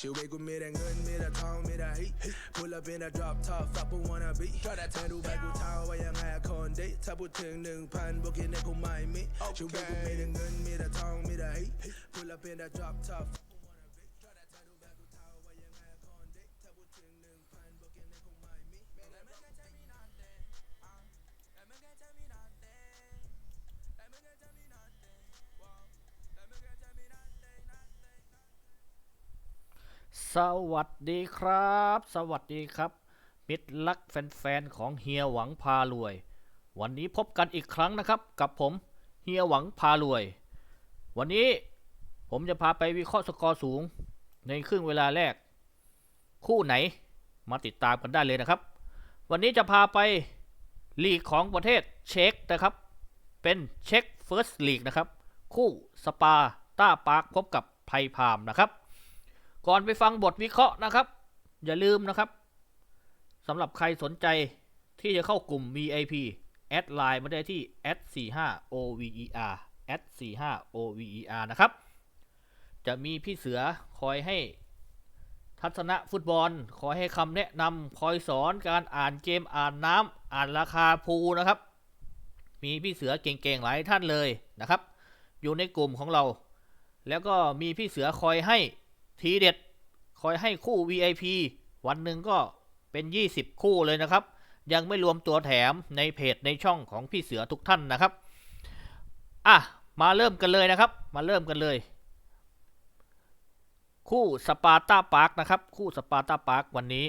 ชีวิตกูมีแต่เงินมีแต่ทองมีแต่ฮิ pull up in a drop top fuck กู wanna be เธอดูไปกูเท่าว่ายังไงอะคนดีถ้าพูดถึงหนึ่งพันบวกกินเนี่ สวัสดีครับ สวัสดีครับมิตรรักแฟนๆของเฮียหวังพารวย วันนี้พบกันอีกครั้งนะครับ กับผมเฮียหวังพารวย วันนี้ผมจะพาไปวิเคราะห์สกอร์สูง ในครึ่งเวลาแรก คู่ไหนมาติดตามกันได้เลยนะครับ วันนี้จะพาไปลีกของประเทศเช็กนะครับ เป็นเช็กเฟิร์สลีกนะครับ คู่สปาต้าปาร์คพบกับไพพามนะครับ ก่อนไปฟังบทวิเคราะห์นะครับ อย่าลืมนะครับสำหรับใครสนใจที่จะเข้ากลุ่ม VIP แอดไลน์มาได้ที่ @45 OVER @45 OVER นะครับ จะมีพี่เสือคอยให้ทัศนะฟุตบอล คอยให้คำแนะนำคอยสอนการอ่านเกมอ่านน้ำอ่านราคาพูนะครับ มีพี่เสือเก่งๆหลายท่านเลยนะครับ อยู่ในกลุ่มของเรา แล้วก็มีพี่เสือคอยให้ ทีเด็ดคอยให้คู่ VIP วันหนึ่งก็เป็น 20 คู่เลยนะครับ ยังไม่รวมตัวแถมในเพจในช่องของพี่เสือทุกท่านนะครับ อะ มาเริ่มกันเลยนะครับ มาเริ่มกันเลย คู่สปาร์ตาปาร์คนะครับ คู่สปาร์ตาปาร์ควันนี้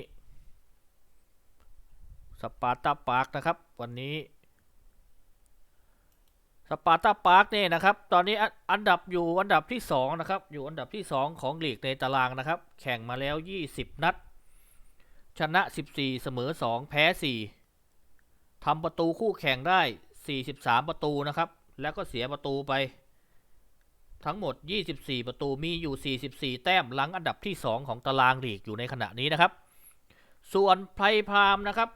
สปาร์ตาปาร์คนะครับ วันนี้ สปาร์ตาปาร์คเนี่ยนะครับ ตอนนี้อันดับอยู่อันดับที่2นะครับ อยู่อันดับที่ 2 ของลีกในตารางนะครับ แข่งมาแล้ว 20 นัด ชนะ 14 เสมอ 2 แพ้ 4ทำประตูคู่แข่งได้ 43 ประตูนะครับ แล้วก็เสียประตูไป ทั้งหมด 24 ประตูมีอยู่ 44 แต้มหลังอันดับที่ 2 ของตารางลีกอยู่ในขณะนี้นะครับ ส่วนไพรพรามนะครับ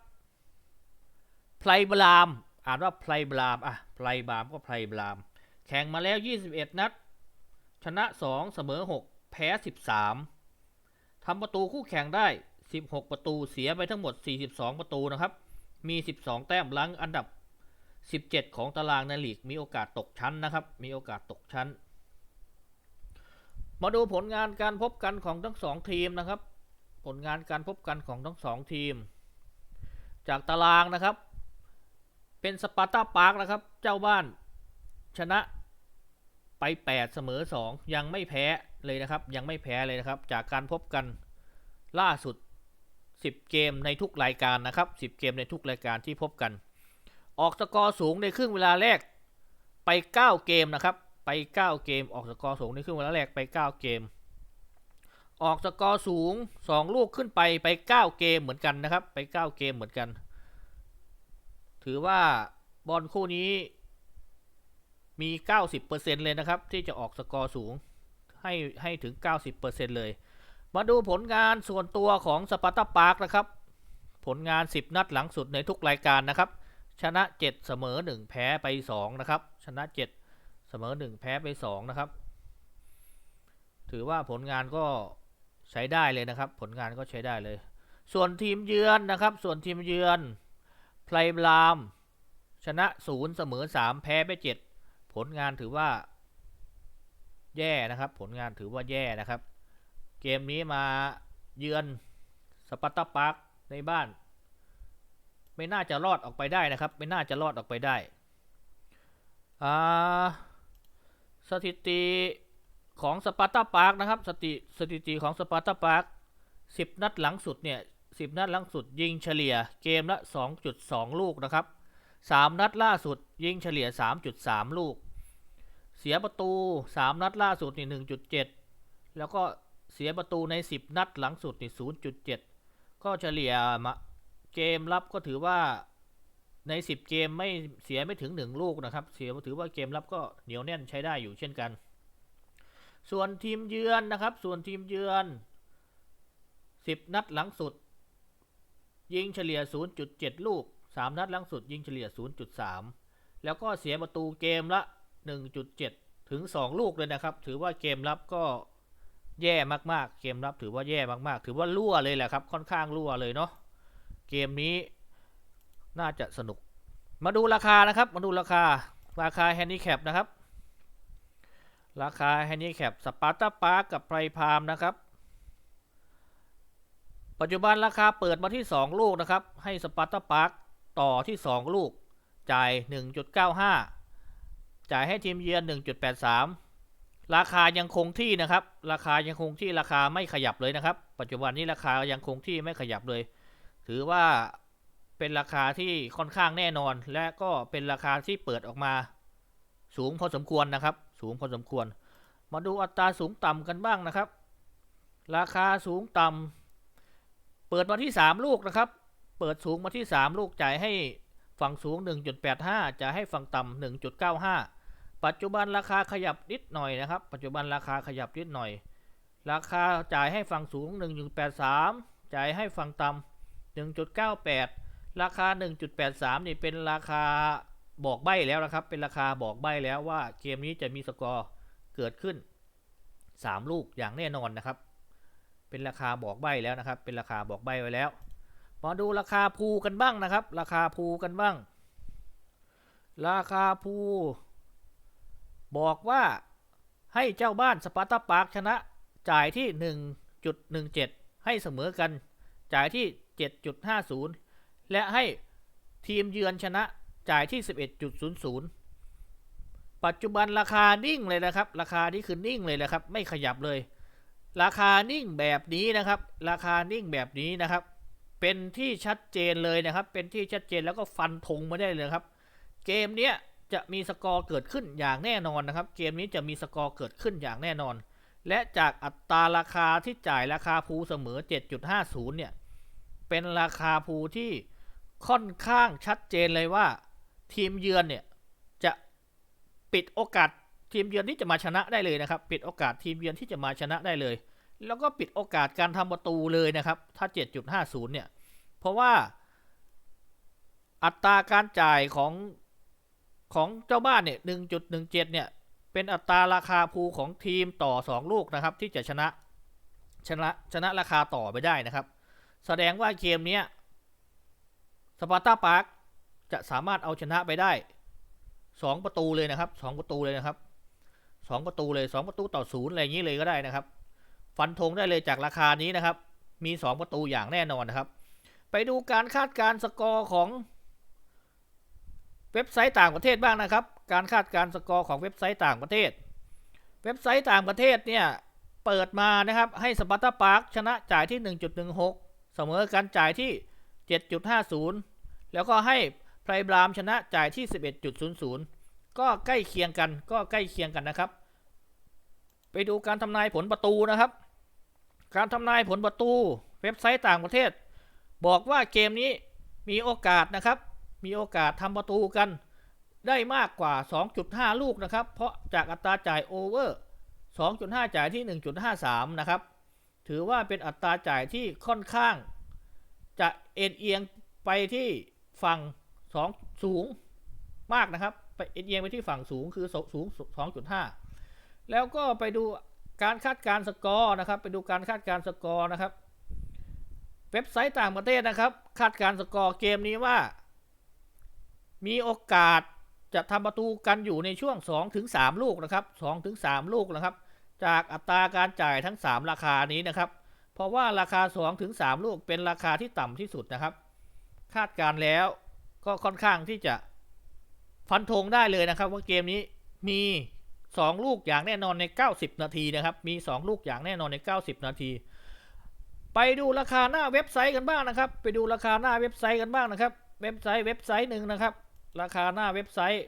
ไพรบราม อ่านว่าไพรบรามอะไพรบรามก็ไพรบราม แข่งมาแล้ว 21 นัด ชนะ 2 เสมอ 6 แพ้ 13 ทำประตูคู่แข่งได้ 16 ประตูเสียไปทั้งหมด 42 ประตูนะครับ มี 12 แต้มหลังอันดับ 17 ของตารางในลีกมีโอกาสตกชั้นนะครับ มีโอกาสตกชั้น มาดูผลงานการพบกันของทั้งสองทีมนะครับ ผลงานการพบกันของทั้งสองทีม จากตารางนะครับ เป็นสปาร์ตาปาร์คนะครับ เจ้าบ้านชนะไป 8 เสมอ 2 ยังไม่แพ้เลยนะครับ ยังไม่แพ้เลยนะครับ จากการพบกันล่าสุด 10 เกมในทุกรายการนะครับ 10 เกมในทุกรายการที่พบกัน ออกสกอร์สูงในครึ่งเวลาแรกไป 9 เกมนะครับ ไป 9 เกม ออกสกอร์สูงในครึ่งเวลาแรกไป 9 เกม ออกสกอร์สูง 2 ลูกขึ้นไปไป 9 เกมเหมือนกันนะครับ ไป 9 เกมเหมือนกัน ถือว่าบอลคู่นี้มี 90%เลยนะครับ ที่จะออกสกอร์สูงให้ให้ถึง 90%เลย มาดูผลงานส่วนตัวของสปาร์ตาปาร์คนะครับ ผลงาน 10 นัดหลังสุดในทุกรายการนะครับ ชนะ 7 เสมอ 1 แพ้ไป 2 นะครับ ชนะ 7 เสมอ 1 แพ้ไป 2 นะครับ ถือว่าผลงานก็ใช้ได้เลยนะครับ ผลงานก็ใช้ได้เลย ส่วนทีมเยือนนะครับ ส่วนทีมเยือน ไพลบรามชนะ0เสมอ3แพ้ไป7ผลงานถือว่า แย่นะครับ ผลงานถือว่าแย่นะครับ เกมนี้มาเยือนสปาร์ตาปาร์คในบ้าน ไม่น่าจะรอดออกไปได้นะครับ ไม่น่าจะรอดออกไปได้อ่าสถิติของสปาร์ตาปาร์คนะครับสถิสถิติของสปาร์ตาปาร์คสิบนัดหลังสุดเนี่ย สิบนัดหลังสุดยิงเฉลี่ยเกมละ 2.2 ลูกนะครับสามนัดล่าสุดยิงเฉลี่ย 3.3 ลูก เสียประตู 3 นัดล่าสุดนี่1.7 แล้วก็เสียประตูใน 10 นัดหลังสุดนี่0.7 ก็เฉลี่ยมาเกมรับก็ถือว่าใน 10 เกมไม่เสียไม่ถึง 1 ลูกนะครับ เสียถือว่าเกมรับก็เหนียวแน่นใช้ได้อยู่เช่นกัน ส่วนทีมเยือนนะครับ ส่วนทีมเยือน 10 นัดหลังสุด ยิงเฉลี่ย 0.7 ลูก 3 นัดหลังสุดยิงเฉลี่ย 0.3 แล้วก็เสียประตูเกมละ 1.7 ถึง 2 ลูกเลยนะครับ ถือว่าเกมรับก็แย่มากๆ เกมรับถือว่าแย่มากๆ ถือว่ารั่วเลยแหละครับ ค่อนข้างรั่วเลยเนาะ เกมนี้น่าจะสนุก มาดูราคานะครับ มาดูราคา ราคาแฮนดิแคปนะครับ ราคาแฮนดิแคปสปาร์ตาปาร์กกับไพรพามนะครับ ปัจจุบันราคาเปิดมาที่ 2 ลูกนะครับ ให้สปาร์ตาปาร์กต่อที่ 2 ลูก จ่าย 1.95 จ่ายให้ทีมเยือน 1.83 ราคายังคงที่นะครับ ราคายังคงที่ราคาไม่ขยับเลยนะครับ ปัจจุบันนี้ราคายังคงที่ไม่ขยับเลย ถือว่าเป็นราคาที่ค่อนข้างแน่นอน และก็เป็นราคาที่เปิดออกมา สูงพอสมควรนะครับ สูงพอสมควร มาดูอัตราสูงต่ำกันบ้างนะครับ ราคาสูงต่ำ เปิดมาที่ 3 ลูกนะครับ เปิดสูงมาที่ 3 ลูกจ่ายให้ฝั่งสูง 1.85จ่ายให้ฝั่งต่ำ1.95 ปัจจุบันราคาขยับนิดหน่อยนะครับ ปัจจุบันราคาขยับนิดหน่อย ราคาจ่ายให้ฝั่งสูง 1.83 จ่ายให้ฝั่งต่ำ1.98 ราคา 1.83 นี่เป็นราคาบอกใบ้แล้วนะครับ เป็นราคาบอกใบ้แล้วว่าเกมนี้จะมีสกอร์เกิดขึ้น 3 ลูกอย่างแน่นอนนะครับ เป็นราคาบอกใบแล้วนะครับ เป็นราคาบอกใบไว้แล้ว มาดูราคาภูกันบ้างนะครับ ราคาภูกันบ้าง ราคาภูบอกว่าให้เจ้าบ้านสปาร์ตาปาร์คชนะจ่ายที่ 1.17 ให้เสมอกัน จ่ายที่ 7.50 และให้ทีมเยือนชนะจ่ายที่ 11.00 ปัจจุบันราคานิ่งเลยนะครับ ราคานี้คือนิ่งเลยนะครับ ไม่ขยับเลย ราคานิ่งแบบนี้นะครับ ราคานิ่งแบบนี้นะครับ เป็นที่ชัดเจนเลยนะครับ เป็นที่ชัดเจนแล้วก็ฟันธงมาได้เลยครับ เกมเนี้ยจะมีสกอร์เกิดขึ้นอย่างแน่นอนนะครับ เกมนี้จะมีสกอร์เกิดขึ้นอย่างแน่นอน และจากอัตราราคาที่จ่ายราคาภูเสมอ 7.50 เนี่ย เป็นราคาภูที่ค่อนข้างชัดเจนเลยว่า ทีมเยือนเนี่ยจะปิดโอกาส ทีมเยือนที่จะมาชนะได้เลยนะครับ ปิดโอกาสทีมเยือนที่จะมาชนะได้เลย แล้วก็ปิดโอกาสการทำประตูเลยนะครับ ถ้า 7.50 เนี่ย เพราะว่าอัตราการจ่ายของของเจ้าบ้านเนี่ย 1.17 เนี่ย เป็นอัตราราคาภูของทีมต่อ 2 ลูกนะครับ ที่จะชนะชนะชนะราคาต่อไปได้นะครับ แสดงว่าเกมนี้สปาร์ตาปาร์คจะสามารถเอาชนะไปได้ 2 ประตูเลยนะครับ 2 ประตูเลยนะครับ 2 ประตูเลย 2 ประตูต่อศูนย์อะไรอย่างนี้เลยก็ได้นะครับ ฟันธงได้เลยจากราคานี้นะครับ มี 2 ประตูอย่างแน่นอนนะครับ ไปดูการคาดการสกอร์ของเว็บไซต์ต่างประเทศบ้างนะครับ การคาดการสกอร์ของเว็บไซต์ต่างประเทศ เว็บไซต์ต่างประเทศเนี่ยเปิดมานะครับให้สปาร์ตาปาร์คชนะจ่ายที่ 1.16 เสมอกันจ่ายที่ 7.50 แล้วก็ให้ไพรบรามชนะจ่ายที่ 11.00 ก็ใกล้เคียงกันก็ใกล้เคียงกันนะครับ ไปดูการทำนายผลประตูนะครับ การทำนายผลประตู เว็บไซต์ต่างประเทศ บอกว่าเกมนี้มีโอกาสนะครับ มีโอกาสทำประตูกัน ได้มากกว่า 2.5 ลูกนะครับ เพราะจากอัตราจ่ายโอเวอร์ 2.5 จ่ายที่ 1.53 นะครับ ถือว่าเป็นอัตราจ่ายที่ค่อนข้าง จะเอ็นเอียงไปที่ฝั่ง2สูงมากนะครับ ไปเอ็นเอียงไปที่ฝั่งสูงคือสูง 2.5 แล้วก็ไปดูการคาดการสกอร์นะครับ ไปดูการคาดการสกอร์นะครับ เว็บไซต์ต่างประเทศนะครับ คาดการสกอร์เกมนี้ว่า มีโอกาสจะทำประตูกันอยู่ในช่วง 2-3 ลูกนะครับ 2-3 ลูกนะครับ จากอัตราการจ่ายทั้ง 3 ราคานี้นะครับ เพราะว่าราคา 2-3 ลูกเป็นราคาที่ต่ำที่สุดนะครับ คาดการแล้วก็ค่อนข้างที่จะฟันธงได้เลยนะครับ ว่าเกมนี้มี 2 ลูกอย่างแน่นอนใน 90 นาทีนะครับ มี 2 ลูกอย่างแน่นอนใน 90 นาที ไปดูราคาหน้าเว็บไซต์กันบ้างนะครับ ไปดูราคาหน้าเว็บไซต์กันบ้างนะครับ เว็บไซต์เว็บไซต์หนึ่งนะครับ ราคาหน้าเว็บไซต์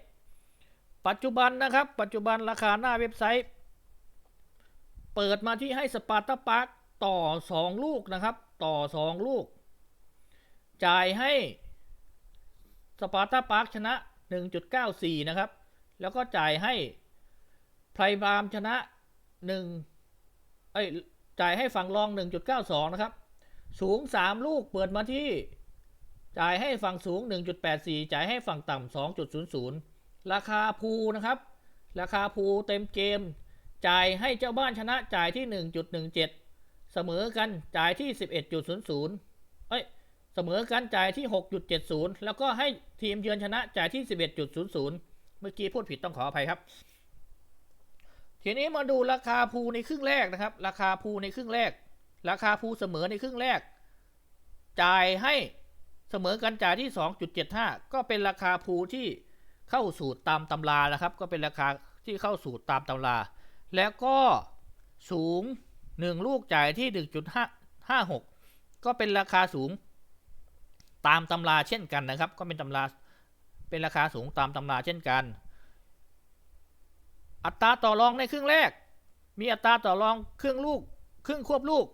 ปัจจุบันนะครับ ปัจจุบันราคาหน้าเว็บไซต์ เปิดมาที่ให้สปาร์ตาปาร์คต่อ 2 ลูกนะครับ ต่อ 2 ลูก จ่ายให้สปาร์ตาปาร์คชนะ 1.94 นะครับ แล้วก็จ่ายให้ ไพรบามชนะ1เอ้ยจ่ายให้ฝั่งรอง 1.92 นะครับ สูง 3 ลูกเปิดมาที่ จ่ายให้ฝั่งสูง 1.84 จ่ายให้ฝั่งต่ำ2.00 ราคาภูนะครับ ราคาภูเต็มเกม จ่ายให้เจ้าบ้านชนะจ่ายที่ 1.17 เสมอกันจ่ายที่ 11.00 เอ้ย เสมอกันจ่ายที่ 6.70 แล้วก็ให้ทีมเยือนชนะจ่ายที่ 11.00 เมื่อกี้พูดผิดต้องขออภัยครับ ทีนี้มาดูราคาภูในครึ่งแรกนะครับ ราคาภูในครึ่งแรก ราคาภูเสมอในครึ่งแรก จ่ายให้เสมอกันจ่ายที่ 2.75 ก็เป็นราคาภูที่เข้าสูตรตามตำรานะครับ ก็เป็นราคาที่เข้าสูตรตามตำรา แล้วก็สูง 1 ลูกจ่ายที่ 1.56 ก็เป็นราคาสูงตามตำราเช่นกันนะครับ ก็เป็นตำราเป็นราคาสูงตามตำราเช่นกัน อัตราต่อรองในครึ่งแรก มีอัตราต่อรองครึ่งลูก ครึ่งควบลูก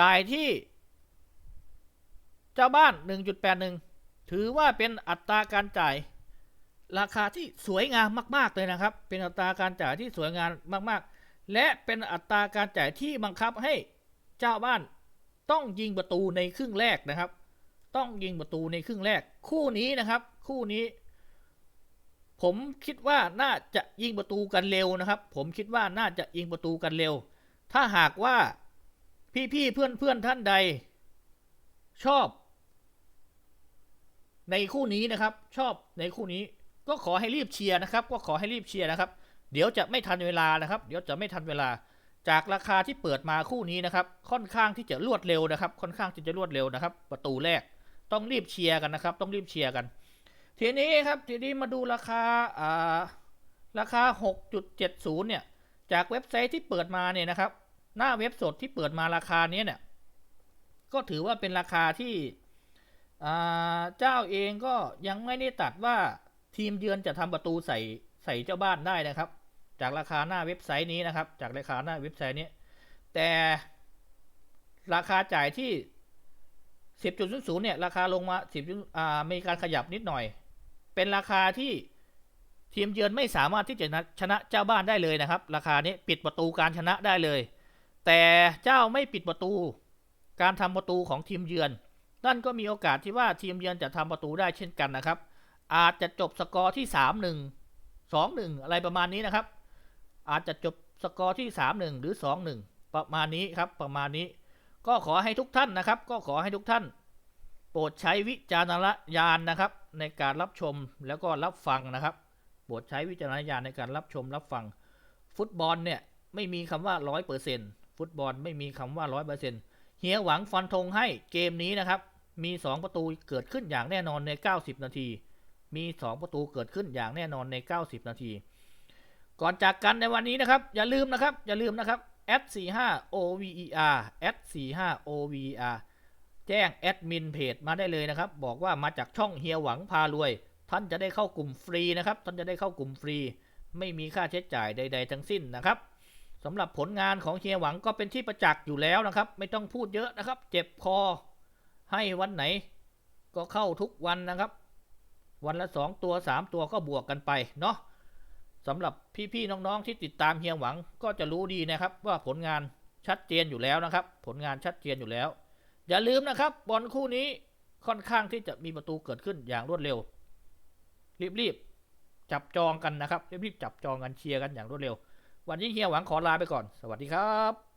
จ่ายที่ เจ้าบ้าน 1.81 ถือว่าเป็นอัตราการจ่าย ราคาที่สวยงามมาก ๆ เลยนะครับ เป็นอัตราการจ่ายที่สวยงามมากๆ และเป็นอัตราการจ่ายที่บังคับให้เจ้าบ้านต้องยิงประตูในครึ่งแรกนะครับ ต้องยิงประตูในครึ่งแรก คู่นี้นะครับ คู่นี้ ผมคิดว่าน่าจะยิงประตูกันเร็วนะครับ ผมคิดว่าน่าจะยิงประตูกันเร็ว ถ้าหากว่าพี่ๆเพื่อนๆท่านใด ชอบ ในคู่นี้นะครับ ชอบในคู่นี้ ก็ขอให้รีบเชียร์นะครับ ก็ขอให้รีบเชียร์นะครับ เดี๋ยวจะไม่ทันเวลานะครับ เดี๋ยวจะไม่ทันเวลา จากราคาที่เปิดมาคู่นี้นะครับ ค่อนข้างที่จะรวดเร็วนะครับ ค่อนข้างที่จะรวดเร็วนะครับ ประตูแรก ต้องรีบเชียร์กันนะครับ ต้องรีบเชียร์กัน ทีนี้ครับทีนี้มาดูราคาอ่าราคา 6.70 เนี่ย จากเว็บไซต์ที่เปิดมาเนี่ยนะครับ หน้าเว็บสดที่เปิดมาราคานี้เนี่ย ก็ถือว่าเป็นราคาที่เจ้าเองก็ยังไม่ได้ตัดว่าทีมเยือนจะทำประตูใส่ใส่เจ้าบ้านได้นะครับ จากราคาหน้าเว็บไซต์นี้นะครับ จากราคาหน้าเว็บไซต์นี้ แต่ราคาจ่ายที่ 10.00เนี่ย ราคาลงมา10อ่ามีการขยับนิดหน่อย เป็นราคาที่ทีมเยือนไม่สามารถที่จะชนะเจ้าบ้านได้เลยนะครับ ราคานี้ปิดประตูการชนะได้เลย แต่เจ้าไม่ปิดประตู การทำประตูของทีมเยือน นั่นก็มีโอกาสที่ว่าทีมเยือนจะทำประตูได้เช่นกันนะครับ อาจจะจบสกอร์ที่ 3-1 2-1 อะไรประมาณนี้นะครับ อาจจะจบสกอร์ที่ 3-1 หรือ 2-1 ประมาณนี้ครับประมาณนี้ ก็ขอให้ทุกท่านนะครับ ก็ขอให้ทุกท่าน โปรดใช้วิจารณญาณนะครับ ในการรับชมแล้วก็รับฟังนะครับ โปรดใช้วิจารณญาณในการรับชมรับฟัง ฟุตบอลเนี่ยไม่มีคำว่าร้อยเปอร์เซ็นต์ฟุตบอลไม่มีคำว่าร้อยเปอร์เซ็นต์เฮียหวังฟันธงให้เกมนี้นะครับ มี 2 ประตูเกิดขึ้นอย่างแน่นอนใน 90 นาที มี 2 ประตูเกิดขึ้นอย่างแน่นอนใน 90 นาที ก่อนจากกันในวันนี้นะครับ อย่าลืมนะครับ อย่าลืมนะครับ s 4 5 over s 4 5 over แจ้งแอดมินเพจมาได้เลยนะครับ บอกว่ามาจากช่องเฮียหวังพารวย ท่านจะได้เข้ากลุ่มฟรีนะครับ ท่านจะได้เข้ากลุ่มฟรี ไม่มีค่าใช้จ่ายใด ๆ ทั้งสิ้นนะครับสำหรับผลงานของเฮียหวังก็เป็นที่ประจักษ์อยู่แล้วนะครับ ไม่ต้องพูดเยอะนะครับ เจ็บคอ ให้วันไหน ก็เข้าทุกวันนะครับ วันละสองตัวสามตัวก็บวกกันไปเนาะสำหรับพี่ๆน้องๆที่ติดตามเฮียหวังก็จะรู้ดีนะครับ ว่าผลงานชัดเจนอยู่แล้วนะครับ ผลงานชัดเจนอยู่แล้ว อย่าลืมนะครับ บอลคู่นี้ค่อนข้างที่จะมีประตูเกิดขึ้นอย่างรวดเร็ว รีบๆจับจองกันนะครับรีบๆจับจองกันเชียร์กันอย่างรวดเร็ว วันนี้เฮียหวังขอลาไปก่อน สวัสดีครับ